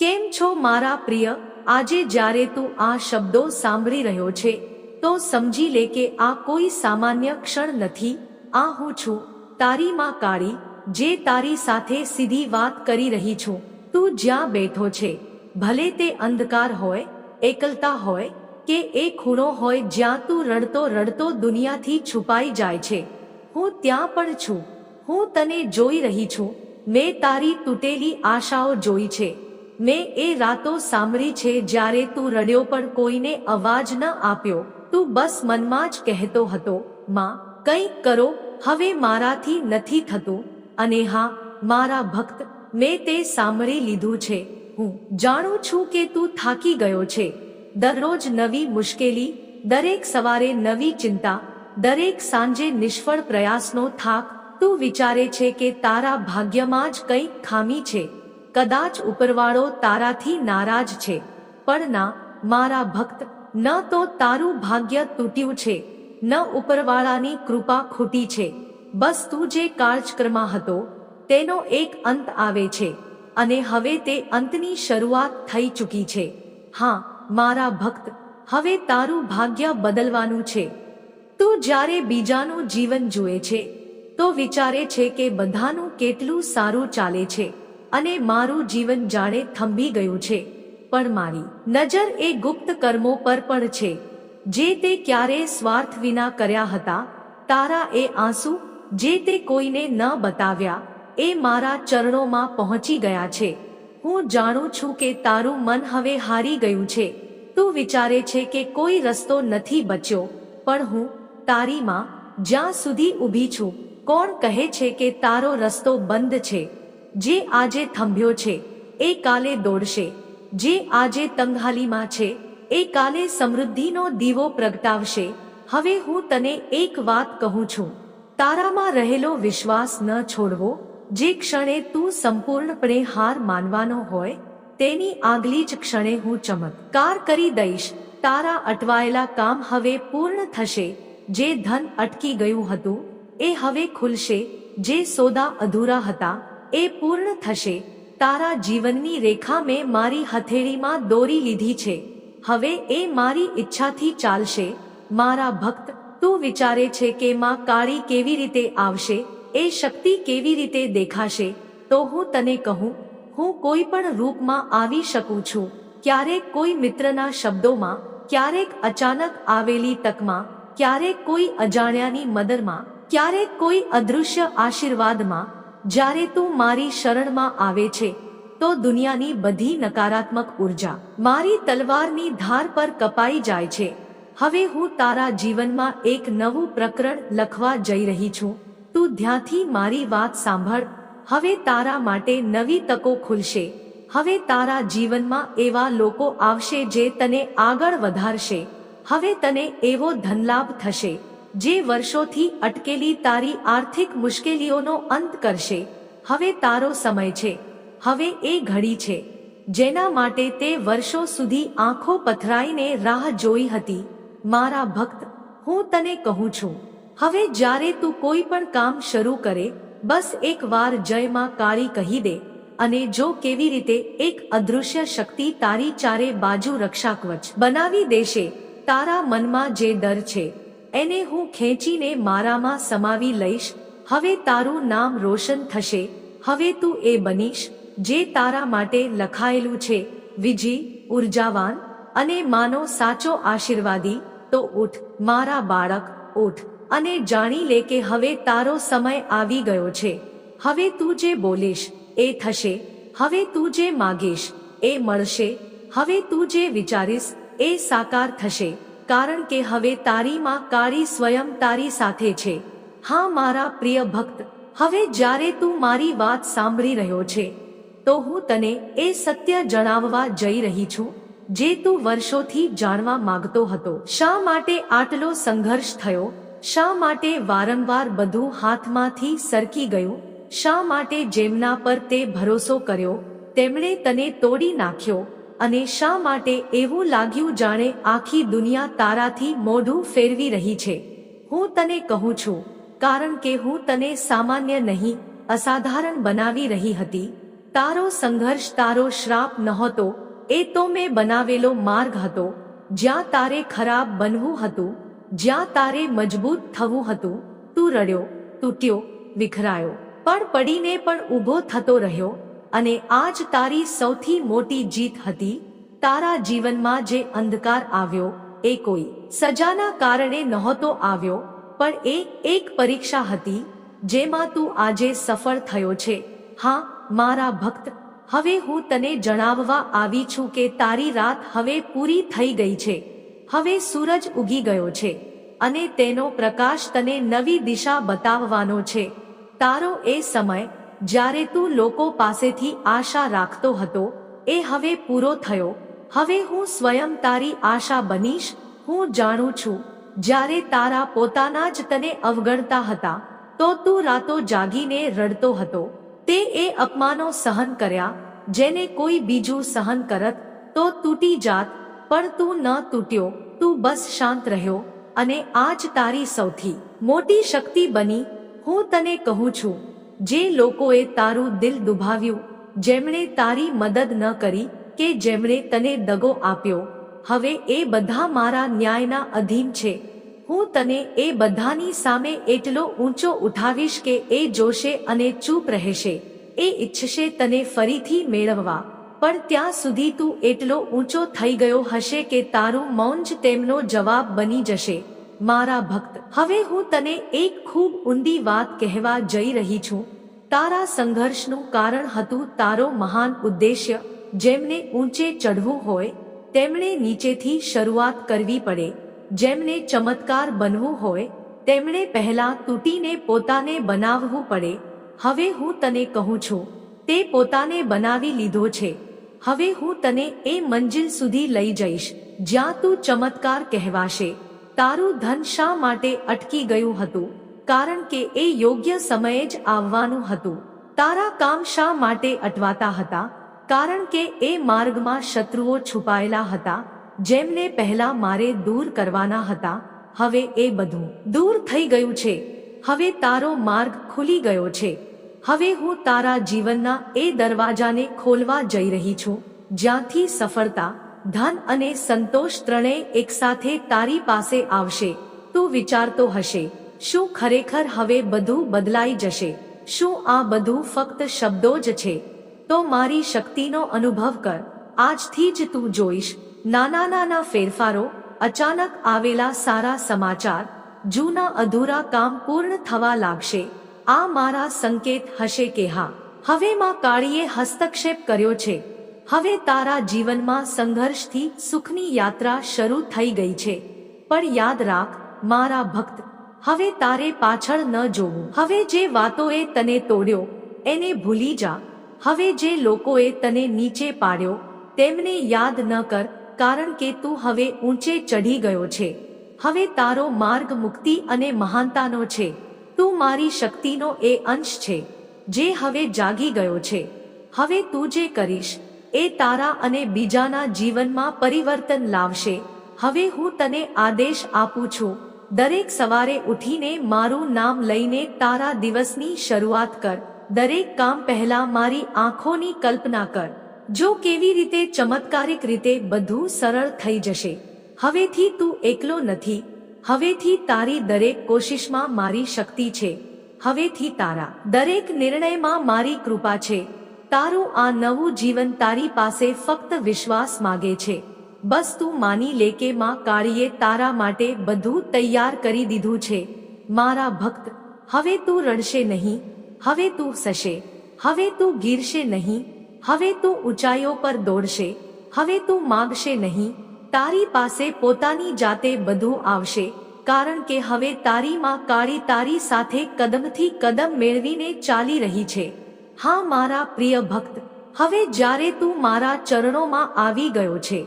કેમ છો મારા પ્રિય? આજે જ્યારે તું આ શબ્દો સાંભળી રહ્યો છે, તો સમજી લે કે આ કોઈ સામાન્ય ક્ષણ નથી. આ હું છું, તારી માં કાળી, જે તારી સાથે સીધી વાત કરી રહી છું. તું જ્યાં બેઠો છે, ભલે તે અંધકાર હોય, એકલતા હોય, કે એ ખૂણો હોય જ્યાં તું રડતો રડતો દુનિયાથી છુપાઈ જાય છે. હું ત્યાં પણ છું. હું તને જોઈ રહી છું. મેં તારી તૂટેલી આશાઓ જોઈ છે. મેં એ રાતો સાંભળી છે જ્યારે તું રડ્યો પણ કોઈને અવાજ ન આપ્યો. તું બસ મનમાં જ કહેતો હતો, માં, કંઈક કરો, હવે મારાથી નથી થતું. અને હા, મારા ભક્ત, મેં તે સાંભળી લીધું છે. હું જાણું છું કે તું થાકી ગયો છે. દરરોજ નવી મુશ્કેલી, દરેક સવારે નવી ચિંતા, દરેક સાંજે નિષ્ફળ પ્રયાસનો થાક, તું વિચારે છે કે તારા ભાગ્યમાં જ કંઈક ખામી છે. કદાચ ઉપરવાળો તારાથી નારાજ છે, પણ ના, મારા ભક્ત, ન તો તારું ભાગ્ય તૂટ્યું છે, ન ઉપરવાળાની કૃપા ખોટી છે. બસ તું જે કાર્યક્રમમાં હતો, તેનો એક અંત આવે છે, અને હવે તે અંતની શરૂઆત થઈ ચૂકી છે. હા, મારા ભક્ત, હવે તારું ભાગ્ય બદલવાનું છે. તું જ્યારે બીજાનું જીવન જુએ છે, તો વિચારે છે કે બધાનું કેટલું સારું ચાલે છે. અને મારું જીવન જાણે થંભી ગયું છે. પણ મારી નજર એ ગુપ્ત કર્મો પર પણ છે. જે તે ક્યારે સ્વાર્થ વિના કર્યા હતા, તારા એ આંસુ, જે તે કોઈને ન બતાવ્યા, એ મારા ચરણોમાં પહોંચી ગયા છે. હું જાણું છું કે તારું મન હવે હારી ગયું છે. તું વિચારે છે કે કોઈ રસ્તો નથી બચ્યો, પણ હું તારીમાં જ્યાં સુધી ઊભી છું, કોણ કહે છે કે તારો રસ્તો બંધ છે? જે આજે થંભ્યો છે, એ કાલે દોડશે. જે આજે તંગહાલીમાં છે, એ કાલે સમૃદ્ધિનો દીવો પ્રગટાવશે. હવે હું તને એક વાત કહું છું. તારામાં રહેલો વિશ્વાસ ન છોડવો. જે ક્ષણે તું સંપૂર્ણપણે હાર માનવાનો હોય, તેની આગલી જ ક્ષણે હું ચમત્કાર કરી દઈશ. તારા અટવાયેલા કામ હવે પૂર્ણ થશે. જે ધન અટકી ગયું હતું, એ હવે ખુલશે. જે સોદા અધૂરા હતા એ પૂર્ણ થશે. તારા જીવનની રેખા મેં મારી હથેળીમાં દોરી લીધી છે. હવે એ મારી ઈચ્છાથી ચાલશે. મારા ભક્ત, તું વિચારે છે કે માં કાળી કેવી રીતે આવશે? એ શક્તિ કેવી રીતે દેખાશે? તો હું તને કહું, હું કોઈ પણ રૂપમાં આવી શકું છું. ક્યારેક કોઈ મિત્રના શબ્દોમાં, ક્યારેક અચાનક આવેલી તકમાં, ક્યારેક કોઈ અજાણ્યાની મદરમાં, ક્યારેક કોઈ અદૃશ્ય આશીર્વાદમાં જ્યારે તું મારી શરણમાં આવે છે, તો દુનિયાની બધી નકારાત્મક ઊર્જા મારી તલવારની ધાર પર કપાઈ જાય છે. હવે હું તારા જીવનમાં એક નવું પ્રકરણ લખવા જઈ રહી છું. તું ધ્યાનથી મારી વાત સાંભળ. હવે તારા માટે નવી તકો ખુલશે. હવે તારા જીવનમાં એવા લોકો આવશે જે તને આગળ વધારશે. હવે તને એવો ધનલાભ થશે. જે વર્ષોથી અટકેલી તારી આર્થિક મુશ્કેલીઓનો અંત કરશે. હવે તારો સમય છે. હવે એ ઘડી છે. જેના માટે તે વર્ષો સુધી આંખો પથરાઈને રાહ જોઈ હતી. મારા ભક્ત, હું તને કહું છું. હવે જ્યારે તું કોઈ પણ કામ શરૂ કરે, બસ એક વાર જય માં કાળી કહી દે અને જો કેવી રીતે એક અદૃશ્ય શક્તિ તારી ચારે બાજુ રક્ષાકવચ બનાવી દેશે, તારા મનમાં જે ડર છે એને હું ખેંચીને મારામાં સમાવી લઈશ. હવે તારું નામ રોશન થશે. હવે તું એ બનીશ, જે તારા માટે લખાયેલું છે. વિજી, ઉર્જાવાન અને માનો સાચો આશીર્વાદી, તો ઉઠ, મારા બાળક, ઉઠ. અને જાણી લે કે હવે તારો સમય આવી ગયો છે. હવે તું જે બોલીશ, એ થશે. હવે તું જે માગીશ, એ મળશે. હવે તું જે વિચારીશ, એ સાકાર થશે. કારણ કે હવે તારી માં કાળી સ્વયં તારી સાથે છે. હા, મારા પ્રિય ભક્ત, હવે જ્યારે તું મારી વાત સાંભળી રહ્યો છે, તો હું તને એ સત્ય જણાવવા જઈ રહી છું, જે તું વર્ષોથી જાણવા માંગતો હતો. શા માટે આટલો સંઘર્ષ થયો? શા માટે વારંવાર બધું હાથમાંથી સરકી ગયું? શા માટે જેમના પર તે ભરોસો કર્યો, તેમણે તને તોડી નાખ્યો? અને શા માટે એવું લાગ્યું જાણે આખી દુનિયા તારાથી મોઢું ફેરવી રહી છે? હું તને કહું છું, કારણ કે હું તને સામાન્ય નહીં, અસાધારણ બનાવી રહી હતી. તારો સંઘર્ષ તારો શ્રાપ નહોતો, એ તો મેં બનાવેલો માર્ગ હતો. જ્યાં તારે ખરાબ બનવું હતું, જ્યાં તારે મજબૂત થવું હતું, તું રડ્યો, તૂટ્યો, વિખરાયો. પણ પડીને પણ ઊભો થતો રહ્યો અને આજ તારી સૌથી મોટી જીત હતી, તારા જીવનમાં જે અંધકાર આવ્યો, એ કોઈ સજાના કારણે નહોતો આવ્યો, પણ એ એક પરીક્ષા હતી, જેમાં તું આજે સફળ થયો છે. હા, મારા ભક્ત, હવે હું તને જણાવવા આવી છું કે તારી રાત હવે પૂરી થઈ ગઈ છે. હવે સૂરજ ઉગી ગયો છે, અને તેનો પ્રકાશ તને નવી દિશા બતાવવાનો છે. તારો એ સમય જ્યારે તું લોકો પાસેથી આશા રાખતો હતો, એ હવે પૂરો થયો. હવે હું સ્વયં તારી આશા બનીશ, હું જાણું છું. જ્યારે તારા પોતાના જ તને અવગણતા હતા, તો તું રાતો જાગીને રડતો હતો. તે એ અપમાનો સહન કર્યા, જેને કોઈ બીજું સહન કરત, તો તૂટી જાત, પણ તું ન તૂટ્યો. તું બસ શાંત રહ્યો, અને આજ તારી સૌથી મોટી શક્તિ બની. હું તને કહું છું જે લોકોએ તારું દિલ દુભાવ્યું, જેમણે તારી મદદ ન કરી કે જેમણે તને દગો આપ્યો, હવે એ બધા મારા ન્યાયના અધીન છે. હું તને એ બધાની સામે એટલો ઊંચો ઉઠાવીશ કે એ જોશે અને ચૂપ રહેશે. એ ઈચ્છશે તને ફરીથી મેળવવા. પણ ત્યાં સુધી તું એટલો ઊંચો થઈ ગયો હશે કે તારું મૌન જ તેમનો જવાબ બની જશે. મારા ભક્ત, હવે હું તને એક ખૂબ ઊંડી વાત કહેવા જઈ રહી છું. તારા સંઘર્ષનું કારણ હતું તારો મહાન ઉદ્દેશ્ય, જેમને ઊંચે ચઢવું હોય, તેમણે નીચેથી શરૂઆત કરવી પડે. જેમને ચમત્કાર બનવું હોય, તેમણે પહેલા તૂટીને પોતાને બનાવવું પડે. હવે હું તને કહું છું, તે પોતાને બનાવી લીધો છે. હવે હું તને એ મંજિલ સુધી લઈ જઈશ, જ્યાં તું ચમત્કાર કહેવાશે. તારું ધન શા માટે અટકી ગયું હતું? કારણ કે એ યોગ્ય સમયે જ આવવાનું હતું. તારા કામ શા માટે અટવાતા હતા? કારણ કે એ માર્ગમાં શત્રુઓ છુપાયેલા હતા, જેમને પહેલા મારે દૂર કરવાના હતા. હવે એ બધું દૂર થઈ ગયું છે. હવે તારો માર્ગ ખુલી ગયો છે. હવે હું તારા જીવનના એ દરવાજાને ખોલવા જઈ રહી છું, જ્યાંથી સફળતા ધન અને સંતોષ ત્રણેય એકસાથે તારી પાસે આવશે. તું વિચારતો હશે, શું ખરેખર હવે બધું બદલાઈ જશે? શું આ બધું ફક્ત શબ્દો જ છે? તો મારી શક્તિનો અનુભવ કર. આજથી જ તું જોઈશ. નાના નાના ફેરફારો, અચાનક આવેલા સારા સમાચાર, જૂના અધૂરા કામ પૂર્ણ થવા લાગશે. આ મારા સંકેત હશે કે હા હવે માં કાળીએ હસ્તક્ષેપ કર્યો છે. હવે તારા જીવનમાં સંઘર્ષથી સુખની યાત્રા શરૂ થઈ ગઈ છે. પણ યાદ રાખ, મારા ભક્ત, હવે તારે પાછળ ન જોવું. હવે જે વાતોએ તને તોડ્યો, એને ભૂલી જા. હવે જે લોકોએ તને નીચે પાડ્યો, તેમને યાદ ન કર, કારણ કે તું હવે ઊંચે ચઢી ગયો છે. હવે તારો માર્ગ મુક્તિ અને મહાનતાનો છે. તું મારી શક્તિનો એ અંશ છે, જે હવે જાગી ગયો છે. હવે તું જે કરીશ એ તારા અને બીજાના જીવનમાં પરિવર્તન લાવશે. હવે હું તને આદેશ આપું છું. દરેક સવારે ઉઠીને મારું નામ લઈને તારા દિવસની શરૂઆત કર. દરેક કામ પહેલા મારી આંખોની કલ્પના કર. જો કેવી રીતે ચમત્કારિક રીતે બધું સરળ થઈ જશે. હવેથી તું એકલો નથી. હવેથી તારી દરેક કોશિશમાં મારી શક્તિ છે. હવેથી તારા દરેક નિર્ણયમાં મારી કૃપા છે. તારું આ નવું જીવન તારી પાસે ફક્ત વિશ્વાસ માગે છે. બસ તું માની લે કે માં કાળીએ તારા માટે બધું તૈયાર કરી દીધું છે. મારા ભક્ત, હવે તું રડશે નહીં, હવે તું સશે, હવે તું ગીરશે નહીં, હવે તું ઊંચાઈઓ પર દોડશે, હવે તું માગશે નહીં, તારી પાસે પોતાની જાતે બધું આવશે, કારણ કે હવે તારી માં કાળી તારી સાથે કદમથી કદમ મેળવીને ચાલી રહી છે. હા મારા પ્રિય ભક્ત, હવે જ્યારે તું મારા ચરણોમાં આવી ગયો છે,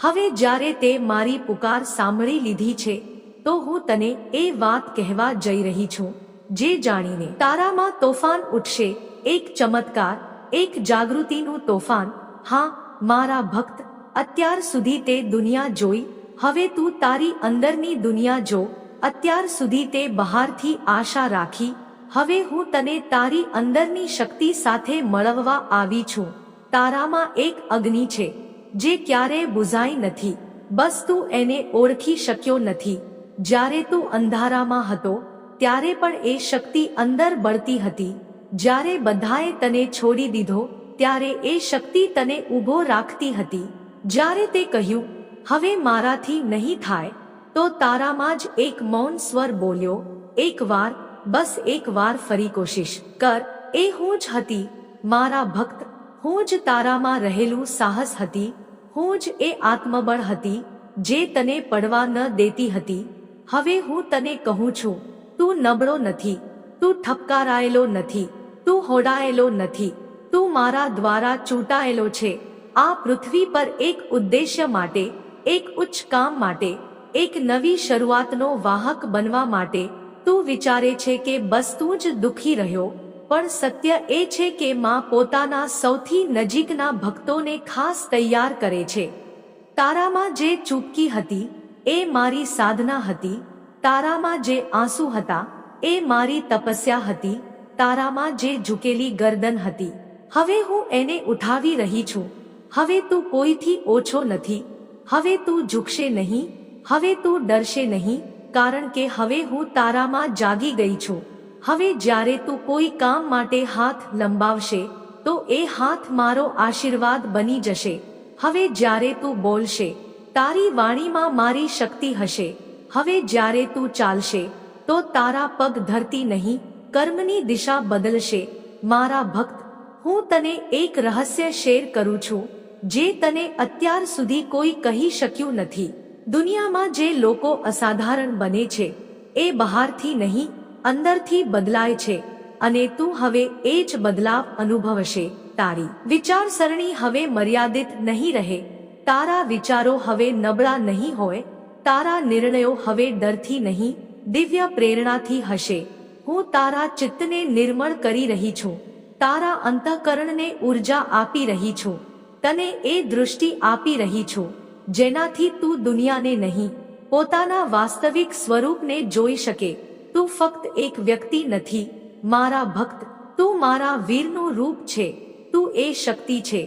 હવે જ્યારે તે મારી પુકાર સાંભળી લીધી છે, તો હું તને એ વાત કહેવા જઈ રહી છું, જે જાણીને તારામાં તોફાન ઉઠશે, એક ચમત્કાર, એક જાગૃતિનું તોફાન, હા, મારા ભક્ત, અત્યાર સુધી તે દુનિયા જોઈ, હવે તું તારી અંદરની દુનિયા જો, અત્યાર સુધી તે બહારથી આશા રાખી હવે હું તને તારી અંદરની શક્તિ સાથે મળવવા આવી છું. તારામાં એક અગ્નિ છે, જે ક્યારેય બુઝાઈ નથી. બસ તું એને ઓળખી શક્યો નથી. જ્યારે તું અંધારામાં હતો, ત્યારે પણ એ શક્તિ અંદર બળતી હતી. જ્યારે બધાએ તને છોડી દીધો, ત્યારે એ શક્તિ તને ઊભો રાખતી હતી. જ્યારે તે કહ્યું, હવે મારાથી નહીં થાય, તો તારામાં જ એક મૌન સ્વર બોલ્યો એક વાર બસ એક વાર ફરી કોશિશ કર. એ હું જ હતી, મારા ભક્ત. હું જ તારામાં રહેલું સાહસ હતી. હું જ એ આત્મબળ હતી, જે તને પડવા ન દેતી હતી. હવે હું તને કહું છું, તું નબળો નથી. તું ઠપકારાયેલો નથી. તું હોડાયેલો નથી. તું મારા દ્વારા ચૂંટાયેલો છે. આ પૃથ્વી પર એક ઉદ્દેશ્ય માટે, એક ઉચ્ચ કામ માટે, એક નવી શરૂઆતનો વાહક બનવા માટે તું વિચારે છે કે બસ તું જ દુખી રહ્યો, પણ સત્ય એ છે કે માં પોતાના સૌથી નજીકના ભક્તોને ખાસ તૈયાર કરે છે. તારામાં જે ચૂપકી હતી, એ મારી સાધના હતી. તારામાં જે આંસુ હતા, એ મારી તપસ્યા હતી. તારામાં જે ઝૂકેલી ગરદન હતી. હવે હું એને ઉઠાવી રહી છું. હવે તું કોઈથી ઓછો નથી. હવે તું ઝૂકશે નહીં. હવે તું ડરશે નહીં. કારણ કે હવે હું તારામાં જાગી ગઈ છું. હવે જ્યારે તું કોઈ કામ માટે હાથ લંબાવશે, તો એ હાથ મારો આશીર્વાદ બની જશે. હવે જ્યારે તું બોલશે, તારી વાણીમાં મારી શક્તિ હશે. હવે જ્યારે તું ચાલશે, તો તારા પગ ધરતી નહીં, કર્મની દિશા બદલશે. મારા ભક્ત, હું તને એક રહસ્ય શેર કરું છું, જે તને અત્યાર સુધી કોઈ કહી શક્યું નથી. દુનિયામાં જે લોકો અસાધારણ બને છે, એ બહારથી નહીં, અંદરથી બદલાય છે. અને તું હવે એ જ બદલાવ અનુભવશે, તારી વિચારસરણી હવે મર્યાદિત નહીં રહે. તારા વિચારો હવે નબળા નહીં હોય, તારા નિર્ણયો હવે ડરથી નહીં, દિવ્ય પ્રેરણાથી હશે. હું તારા ચિત્તને નિર્મળ કરી રહી છું. તારા અંતઃકરણને ઊર્જા આપી રહી છું. તને એ દૃષ્ટિ આપી રહી છું. જેનાથી તું દુનિયાને નહીં, પોતાના વાસ્તવિક સ્વરૂપને જોઈ શકે. તું ફક્ત એક વ્યક્તિ નથી, મારા ભક્ત. તું મારા વીરનું રૂપ છે. તું એ શક્તિ છે,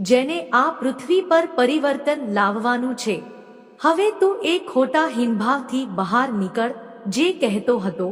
જેને આ પૃથ્વી પર પરિવર્તન લાવવાનું છે. હવે તું એ ખોટા હિનભાવથી બહાર નીકળ, જે કહેતો હતો,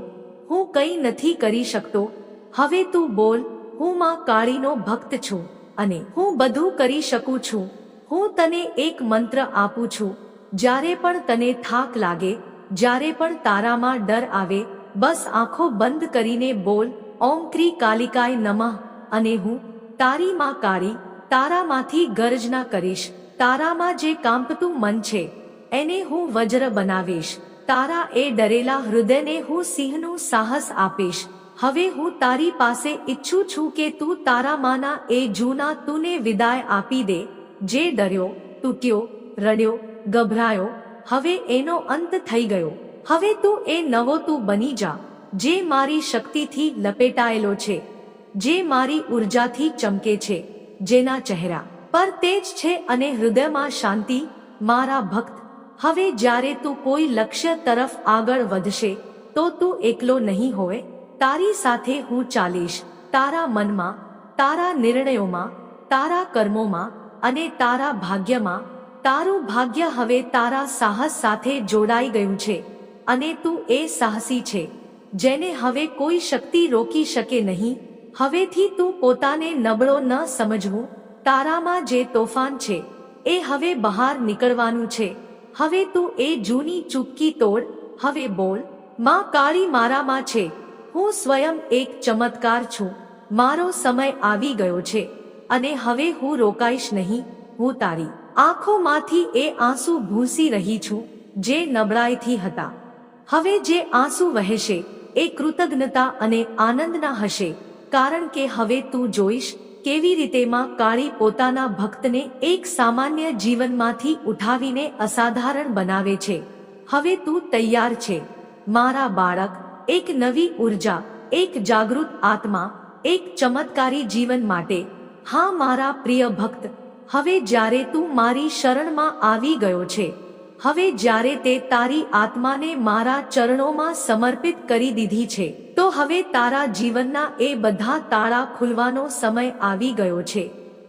હું કંઈ નથી કરી શકતો. હવે તું બોલ, હું માં કાળીનો ભક્ત છું, અને હું બધું કરી શકું છું. હું તને એક મંત્ર આપું છું. જ્યારે પણ તને થાક લાગે, જ્યારે પણ તારામાં ડર આવે, બસ આંખો બંધ કરીને બોલ, ઓમ ક્રી કાલિકાય નમઃ, અને હું તારી માં કાળી, તારામાંથી ગર્જના કરીશ. તારામાં જે કાંપતું મન છે, એને હું વજ્ર બનાવીશ. તારા એ ડરેલા હૃદયને હું સિંહનું સાહસ આપીશ. હવે હું તારી પાસે ઈચ્છું છું કે તું તારામાંના એ જૂના તુને વિદાય આપી દે. જે ડર્યો, તૂટ્યો, રડ્યો, ગભરાયો, હવે એનો અંત થઈ ગયો. હવે તું એ નવો તું બની જા, જે મારી શક્તિથી લપેટાયેલો છે, જે મારી ઉર્જાથી ચમકે છે, જેના ચહેરા. પર તેજ છે અને હૃદયમાં શાંતિ, મારા ભક્ત. હવે જ્યારે તું કોઈ લક્ષ્ય તરફ આગળ વધશે, તો તું એકલો નહીં હોય. તારી સાથે હું ચાલીશ, તારા મનમાં, તારા નિર્ણયોમાં, તારા કર્મોમાં અને તારા ભાગ્યમાં, તારું ભાગ્ય હવે તારા સાહસ સાથે જોડાઈ ગયું છે, અને તું એ સાહસી છે, જેને હવે કોઈ શક્તિ રોકી શકે નહીં, હવેથી તું પોતાને નબળો ન સમજવું, તારામાં જે તોફાન છે, એ હવે બહાર નીકળવાનું છે, હવે તું એ જૂની ચૂપકી તોડ, હવે બોલ, માં કાળી મારામાં છે, હું સ્વયં એક ચમત્કાર છું, મારો સમય આવી ગયો છે અને હવે હું રોકાઈશ નહીં, હું તારી આંખોમાંથી એ આંસુ ભૂંસી રહી છું, જે નબળાઈથી હતા. હવે જે આંસુ વહેશે, એ કૃતજ્ઞતા અને આનંદના હશે, કારણ કે હવે તું જોઈશ કેવી રીતે માં કાળી પોતાના ભક્તને એક સામાન્ય જીવનમાંથી ઉઠાવીને અસાધારણ બનાવે છે. હવે તું તૈયાર છે. મારા બાળક, એક નવી ઊર્જા, એક જાગૃત આત્મા, એક ચમત્કારી જીવન માટે હા, મારા પ્રિય ભક્ત, હવે જ્યારે તું મારી શરણમાં આવી ગયો છે, હવે જ્યારે તે તારી આત્માને મારા ચરણોમાં સમર્પિત કરી દીધી છે, તો હવે તારા જીવનના એ બધા તાળા ખુલવાનો સમય આવી ગયો છે,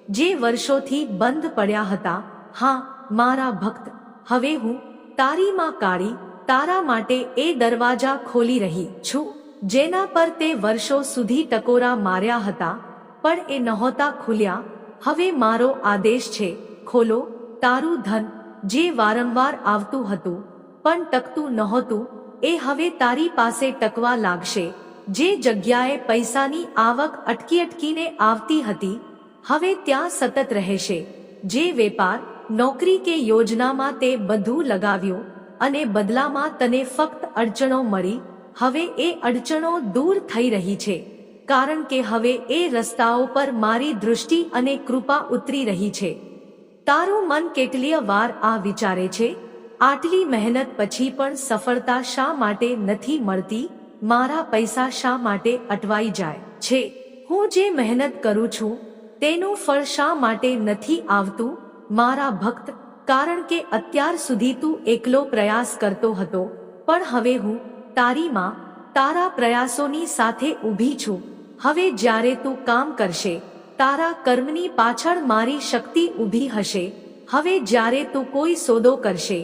જે વર્ષોથી બંધ પડ્યા હતા. હા, મારા ભક્ત, હવે હું તારી માં કાળી, તારા માટે એ દરવાજા ખોલી રહી છું, જેના પર તે વર્ષો સુધી ટકોરા માર્યા હતા પણ એ નહોતા ખુલ્યા. હવે મારો આદેશ છે, ખોલો, તારું ધન, જે વારંવાર આવતું હતું, પણ ટકતું નહોતું, એ હવે તારી પાસે ટકવા લાગશે. જે જગ્યાએ પૈસાની આવક અટકી અટકીને આવતી હતી, હવે ત્યાં સતત રહેશે. જે વેપાર, નોકરી કે યોજનામાં તે બધું લગાવ્યું, અને બદલામાં તને ફક્ત અડચણો મળી, હવે એ અડચણો દૂર થઈ રહી છે. કારણ કે હવે એ રસ્તાઓ પર મારી દૃષ્ટિ અને કૃપા ઉતરી રહી છે. તારું મન કેટલીય વાર આ વિચારે છે, આટલી મહેનત પછી પણ સફળતા શા માટે નથી મળતી? મારા પૈસા શા માટે અટવાઈ જાય? છે, હું જે મહેનત કરું છું, તેનું ફળ શા માટે નથી આવતું? મારા ભક્ત, કારણ કે અત્યાર સુધી તું એકલો પ્રયાસ કરતો હતો, પણ હવે હું તારીમાં તારા પ્રયાસોની સાથે ઊભી છું. હવે જ્યારે તું કામ કરશે, તારા કર્મની પાછળ મારી શક્તિ ઊભી હશે. હવે જ્યારે તું કોઈ સોદો કરશે,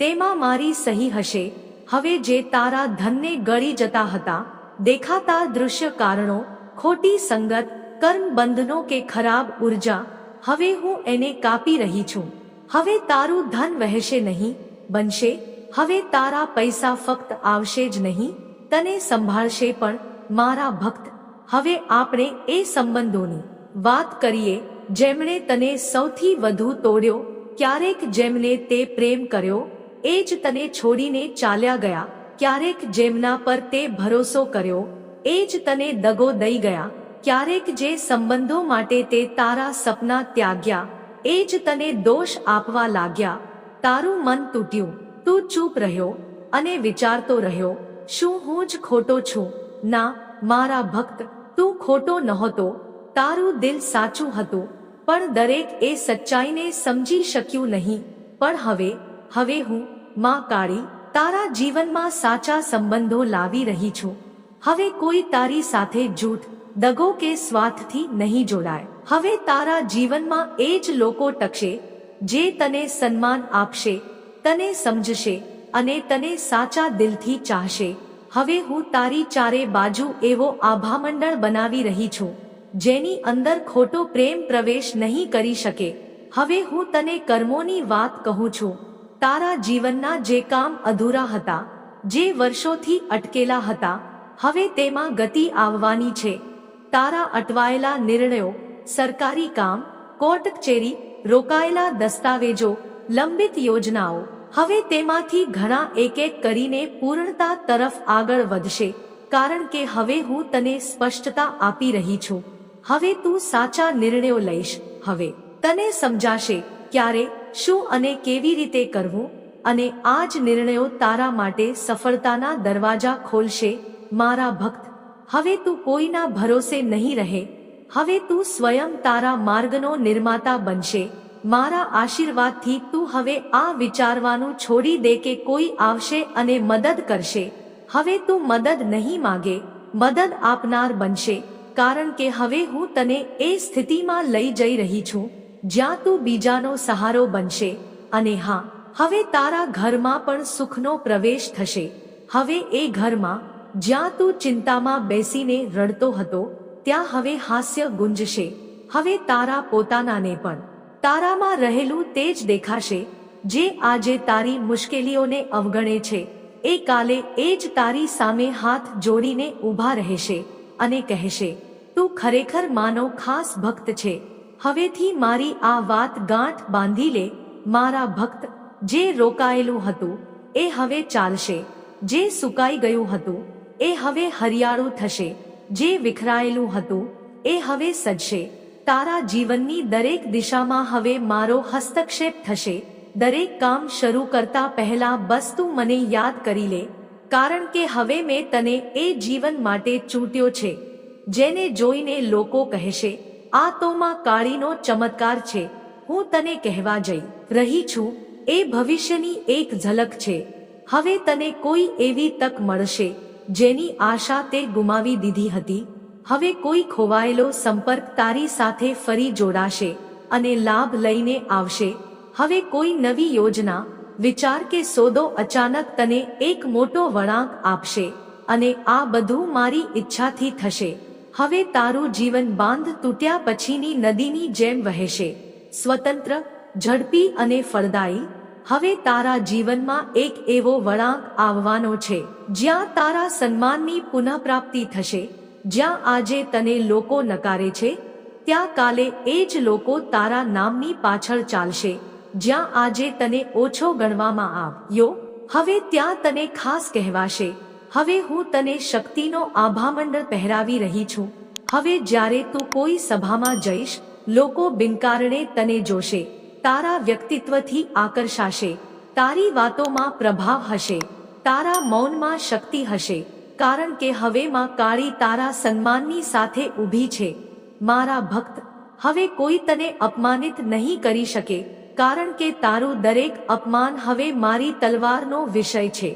તેમાં મારી સહી હશે. હવે જે તારા ધનને ગળી જતા હતા, દેખાતા દૃશ્ય કારણો, ખોટી સંગત, કર્મ બંધનો કે ખરાબ ઊર્જા, હવે હું એને કાપી રહી છું. હવે તારું ધન વહેશે નહીં, બનશે. હવે તારા પૈસા ફક્ત આવશે જ નહીં, તને સંભાળશે પણ મારા ભક્ત હવે આપણે એ સંબંધોની વાત કરીએ જેમણે તને સૌથી વધુ તોડ્યો, ક્યારેક જેમને તે પ્રેમ કર્યો, એ જ તને છોડીને ચાલ્યા ગયા, ક્યારેક જેમના પર તે ભરોસો કર્યો, એ જ તને દગો દઈ ગયા, ક્યારેક જે સંબંધો માટે તે તારા સપના ત્યાગ્યા, એ જ તને દોષ આપવા લાગ્યા. તારું મન તૂટ્યું, તું ચૂપ રહ્યો અને વિચારતો રહ્યો, શું હું જ ખોટો છું? ના, મારા ભક્ત તું ખોટો નહોતો તારું દિલ સાચું હતું, પણ દરેક એ સચ્ચાઈને સમજી શક્યું નહીં. પણ હવે હવે હું, માં કાળી, તારા જીવનમાં સાચા સંબંધો લાવી રહી છું. હવે કોઈ તારી સાથે જૂઠ, દગો કે સ્વાર્થથી નહીં જોડાય. હવે તારા જીવનમાં એ જ લોકો ટકશે, જે તને સન્માન આપશે, તને સમજશે, અને તને સાચા દિલથી ચાહશે. હવે હું તારી ચારે બાજુ એવો આભામંડળ બનાવી રહી છું, જેની અંદર ખોટો પ્રેમ પ્રવેશ નહીં કરી શકે. હવે હું તને કર્મોની વાત કહું છું. તારા જીવનના જે કામ અધૂરા હતા, જે વર્ષોથી અટકેલા હતા, હવે તેમાં ગતિ આવવાની છે. તારા અટવાયેલા નિર્ણયો, સરકારી કામ કોર્ટ કચેરી રોકાયેલા દસ્તાવેજો, લંબિત યોજનાઓ હવે તેમાંથી ઘણા એક એક કરીને પૂર્ણતા તરફ આગળ વધશે, કારણ કે હવે હું તને સ્પષ્ટતા આપી રહી છું. હવે તું સાચા નિર્ણયો લઈશ. હવે તને સમજાશે ક્યારે, શું અને કેવી રીતે કરવું, અને આ જ નિર્ણયો તારા માટે સફળતાના દરવાજા ખોલશે, મારા ભક્ત. હવે તું કોઈના ભરોસે નહીં રહે. હવે તું સ્વયં તારા માર્ગનો નિર્માતા બનશે. મારા આશીર્વાદથી તું હવે આ વિચારવાનું છોડી દે કે કોઈ આવશે અને મદદ કરશે. હવે તું મદદ નહીં માગે, મદદ આપનાર બનશે, કારણ કે હવે હું તને એ સ્થિતિમાં લઈ જઈ રહી છું, જ્યાં તું બીજાનો સહારો બનશે. અને હા, હવે તારા ઘરમાં પણ સુખનો પ્રવેશ થશે. હવે એ ઘરમાં, જ્યાં તું ચિંતામાં બેસીને રડતો હતો, ત્યાં હવે હાસ્ય ગુંજશે. હવે તારા પોતાનાને પણ તારામાં રહેલું તે જ દેખાશે, જે આજે તારી મુશ્કેલીઓને અવગણે છે. એ કાલે એ જ તારી સામે હાથ જોડીને ઊભા રહેશે અને કહેશે, તું ખરેખર માનો ખાસ ભક્ત છે. હવેથી મારી આ વાત ગાંઠ બાંધી લે, મારા ભક્ત, જે રોકાયેલું હતું, એ હવે ચાલશે. જે સુકાઈ ગયું હતું, એ હવે હરિયાળું થશે. જે વિખરાયેલું હતું, એ હવે સજશે. તારા જીવનની દરેક દિશામાં હવે મારો હસ્તક્ષેપ થશે. દરેક કામ શરૂ કરતા પહેલા બસ તું મને યાદ કરી લે, કારણ કે હવે મેં તને એ જીવન માટે ચૂંટ્યો છે, જેને જોઈને લોકો કહેશે, આ તો માં કાળીનો ચમત્કાર છે, હું તને કહેવા જઈ રહી છું, એ ભવિષ્યની એક ઝલક છે, હવે તને કોઈ એવી તક મળશે, જેની આશા તે ગુમાવી દીધી હતી. હવે કોઈ ખોવાયેલો સંપર્ક તારી સાથે ફરી જોડાશે અને લાભ લઈને આવશે. હવે કોઈ નવી યોજના, વિચાર કે સોદો અચાનક તને એક મોટો વળાંક આપશે અને આ બધું મારી ઈચ્છાથી થશે. હવે તારું જીવન બાંધ તૂટ્યા પછીની નદીની જેમ વહેશે. સ્વતંત્ર, ઝડપી અને ફળદાયી. હવે તારા જીવનમાં એક એવો વળાંક આવવાનો છે, જ્યાં તારા સન્માનની પુનઃપ્રાપ્તિ થશે. જ્યાં આજે તને લોકો નકારે છે, ત્યાં કાલે એ જ લોકો તારા નામની પાછળ ચાલશે. જ્યાં આજે તને ઓછો ગણવામાં આવ્યો, હવે ત્યાં તને ખાસ કહેવાશે. હવે હું તને શક્તિનો આભામંડળ પહેરાવી રહી છું. હવે જ્યારે તું કોઈ સભામાં જઈશ, લોકો બિનકારણે તને જોશે. તારા વ્યક્તિત્વથી આકર્ષાશે. તારી વાતોમાં પ્રભાવ હશે. તારા મૌનમાં શક્તિ હશે. કારણ કે હવે માં કાળી તારા સન્માનની સાથે ઊભી છે. મારા ભક્ત, હવે કોઈ તને અપમાનિત નહીં કરી શકે, કારણ કે તારું દરેક અપમાન હવે મારી તલવારનો વિષય છે.